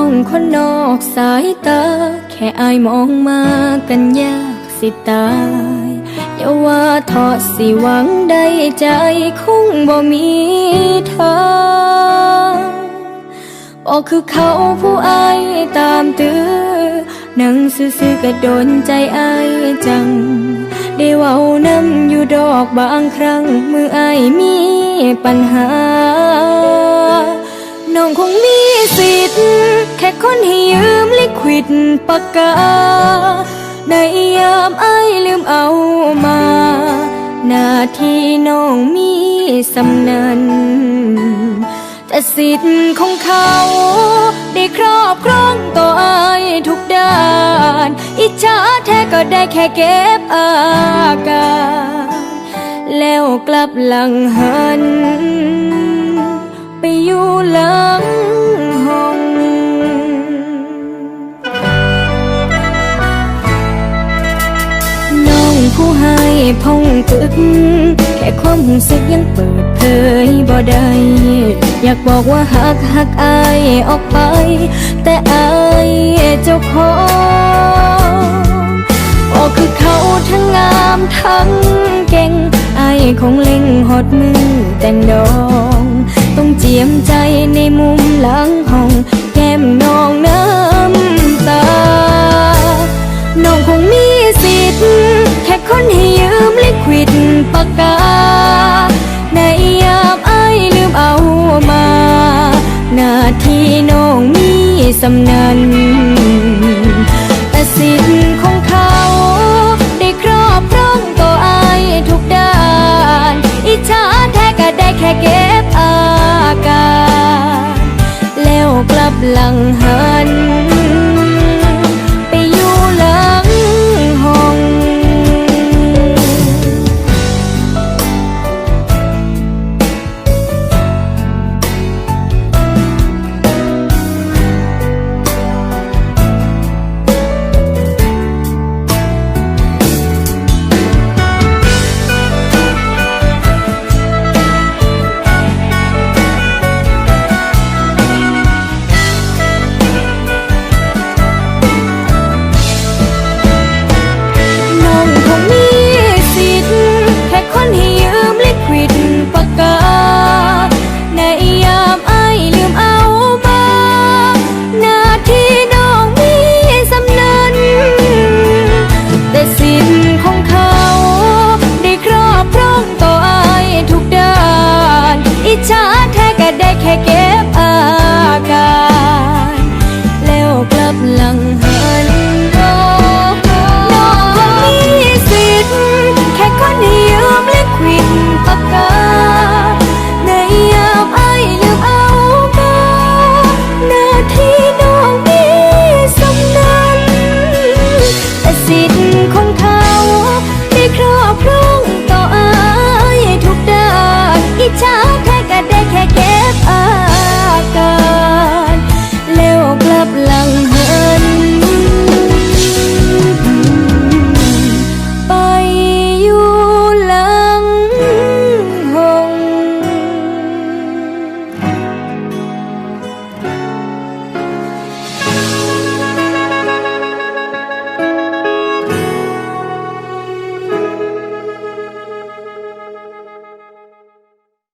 องคนนอกสายตา แค่อายมองมากันยากสิตาย อย่าว่าทอดสิหวังได้ใจคงบ่มีทางบอกคือเขาผู้อายตามตื้อนั่งซื่อๆก็โดนใจอายจัง ได้เว้านำอยู่ดอกบางครั้ง มืออายมีปัญหา น้องคงมีสิทธิ์ แค่คนให้ยืมลิควิดปากกา ในยามไอายลืมเอามา หน้าที่น้องมีสำนัน แต่สิทธิ์ของเขา ได้ครอบครองตัวอายทุกด้าน อิจฉาแท้ก็ได้แค่เก็บอาการแล้วกลับหลังหัน ไปอยู่หลัง พงปึก แค่ความรู้สึกยังเปิดเผยบ่ได้อยากบอกว่าหักหักอายออกไป แต่อายเจ้าของบอกคือเขาทั้งงามทั้งเก่งอายคงเล็งหดมือแต่งดอง ต้องเจียมใจในมุมหลัง ปากกา ในยามไอลืมเอามา หน้าที่น้องมีสำนัน